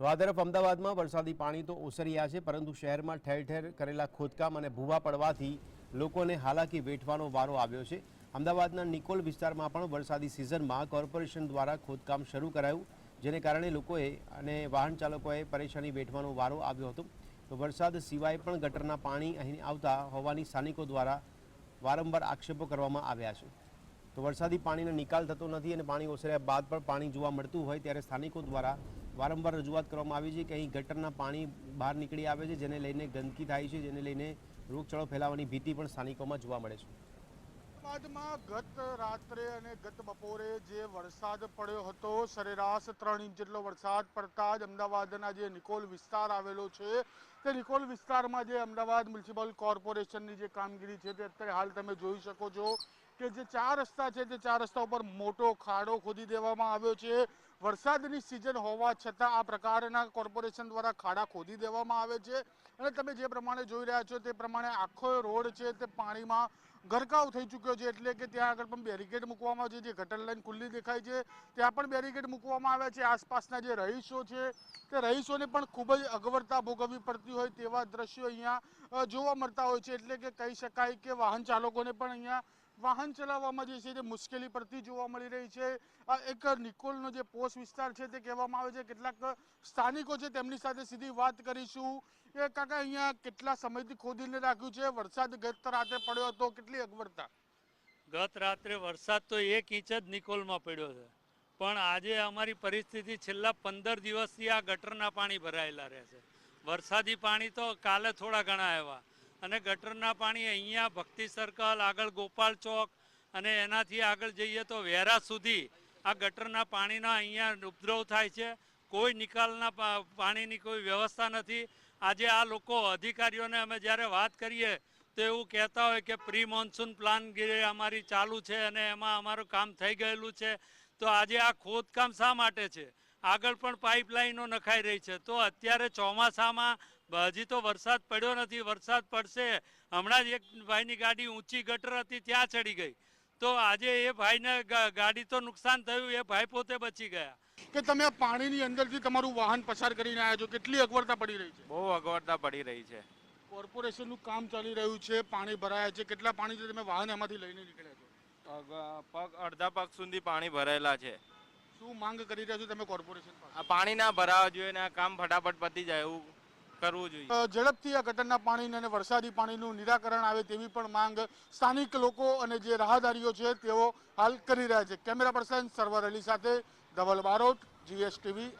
તો આ તરફ અમદાવાદમાં વરસાદી પાણી તો ઓસર્યા છે, પરંતુ શહેરમાં ઠેર ઠેર કરેલા ખોદકામ અને ભૂવા પડવાથી લોકોને હાલાકી વેઠવાનો વારો આવ્યો છે. અમદાવાદના નિકોલ વિસ્તારમાં પણ વરસાદી સિઝનમાં કોર્પોરેશન દ્વારા ખોદકામ શરૂ કરાયું, જેને કારણે લોકોએ અને વાહન ચાલકોએ પરેશાની વેઠવાનો વારો આવ્યો હતો. તો વરસાદ સિવાય પણ ગટરના પાણી અહીં આવતા હોવાની સ્થાનિકો દ્વારા વારંવાર આક્ષેપો કરવામાં આવ્યા છે. તો વરસાદી પાણીનો નિકાલ થતો નથી અને પાણી ઓસર્યા બાદ પણ પાણી જોવા મળતું હોય ત્યારે સ્થાનિકો દ્વારા વારંવાર રજૂઆત કરવામાં આવી છે કે અહીં ગટરના પાણી બહાર નીકળી આવે છે, જેને લઈને ગંદકી થાય છે, જેને લઈને રોગચાળો ફેલાવાની ભીતિ પણ સ્થાનિકોમાં જોવા મળે છે. અમદાવાદમાં ગત રાત્રે અને ગત બપોરે જે વરસાદ પડ્યો હતો, સરેરાશ ત્રણ ઇંચ જેટલો વરસાદ પડતા જ અમદાવાદના જે નિકોલ વિસ્તાર આવેલો છે, તે નિકોલ વિસ્તારમાં જે અમદાવાદ મ્યુનિસિપલ કોર્પોરેશનની જે કામગીરી છે, તે અત્યારે હાલ તમે જોઈ શકો છો. કે જે ચાર રસ્તા છે તે ચાર રસ્તા ઉપર મોટો ખાડો ખોદી દેવામાં આવ્યો છે. વરસાદની સિઝન હોવા છતાં આ પ્રકારના કોર્પોરેશન દ્વારા ખાડા ખોદી દેવામાં આવે છે. અને તમે જે પ્રમાણે જોઈ રહ્યા છો તે પ્રમાણે આખો રોડ છે તે પાણીમાં ગરકાવ થઈ ચૂક્યો છે. એટલે કે ત્યાં આગળ પણ બેરિકેડ મૂકવામાં આવે છે, જે ગટર લાઈન ખુલ્લી દેખાય છે. ત્યાં પણ બેરિકેડ મૂકવામાં આવ્યા છે. આસપાસના જે રહીશો છે તે રહીશોને પણ ખૂબ જ અગવડતા ભોગવવી પડતી હોય તેવા દ્રશ્યો અહીંયા જોવા મળતા હોય છે. એટલે કે કહી શકાય કે વાહન ચાલકોને પણ અહીંયા વાહન ચલાવવામાં જે છે તે મુશ્કેલી પડતી જોવા મળી રહી છે. એક નિકોલનો જે પોસ્ટ વિસ્તાર છે તે કહેવામાં આવે છે. કેટલાક સ્થાનિકો છે તેમની સાથે સીધી વાત કરીશું. એ કાકા, અહીંયા કેટલા સમયથી ખોદીને રાખ્યું છે? વરસાદ ગત રાતે પડ્યો હતો. કેટલી અગવડતા ગત રાત્રે વરસાદ તો એક ઇંચ જ નિકોલમાં પડ્યો છે. પણ આજે અમારી પરિસ્થિતિ છેલ્લા પંદર દિવસથી આ ગટરના પાણી ભરાયેલા રહે છે. વરસાદી પાણી તો કાલે થોડા ઘણા આવ્યા. અને ગટરના પાણી અહીંયા ભક્તિ સર્કલ, આગળ ગોપાલ ચોક અને એનાથી આગળ જઈએ તો વેરા સુધી આ ગટરના પાણીના અહીંયા ઉપદ્રવ થાય છે. કોઈ નિકાલના પાણીની કોઈ વ્યવસ્થા નથી. આજે આ લોકો અધિકારીઓને અમે જ્યારે વાત કરીએ તો એવું કહેતા હોય કે પ્રી મોન્સૂન પ્લાનગીરી અમારી ચાલુ છે અને એમાં અમારું કામ થઈ ગયેલું છે. તો આજે આ ખોદકામ શા માટે છે? આગળ પણ પાઇપલાઇનો નખાઈ રહી છે. તો અત્યારે ચોમાસામાં હજી તો વરસાદ પડ્યો નથી વરસાદ પડશે. હમણાં જ એક ભાઈની ગાડી ઊંચી ગટર હતી ત્યાં ચડી ગઈ. તો આજે એ ભાઈને ગાડી તો નુકસાન થયું એ ભાઈ પોતે બચી ગયા. કે તમે પાણીની અંદરથી તમારું વાહન પસાર કરીને આવ્યા છો? કેટલી અગવડતા પડી રહી છે? બહુ અગવડતા પડી રહી છે. કોર્પોરેશનનું કામ ચાલી રહ્યું છે પાણી ભરાયા છે. કેટલા પાણી તમે વાહન એમાંથી લઈને નીકળ્યા છો? પગ અડધા પગ સુધી પાણી ભરાયેલા છે. શું માંગ કરી રહ્યા છો તમે કોર્પોરેશન પાસે? આ પાણી ના ભરાવા જોઈએ ને આ કામ ફટાફટ પતી જાય એવું કરવું જોઈએ. ઝડપથી આ ગટરના પાણીને અને વરસાદી પાણીનું નિરાકરણ આવે તેવી પણ માંગ સ્થાનિક લોકો અને જે રાહદારીઓ છે તેઓ હાલ કરી રહ્યા છે. કેમેરા પર્સન સર્વર અલી સાથે ધવલ બારોટ જીએસ ટીવી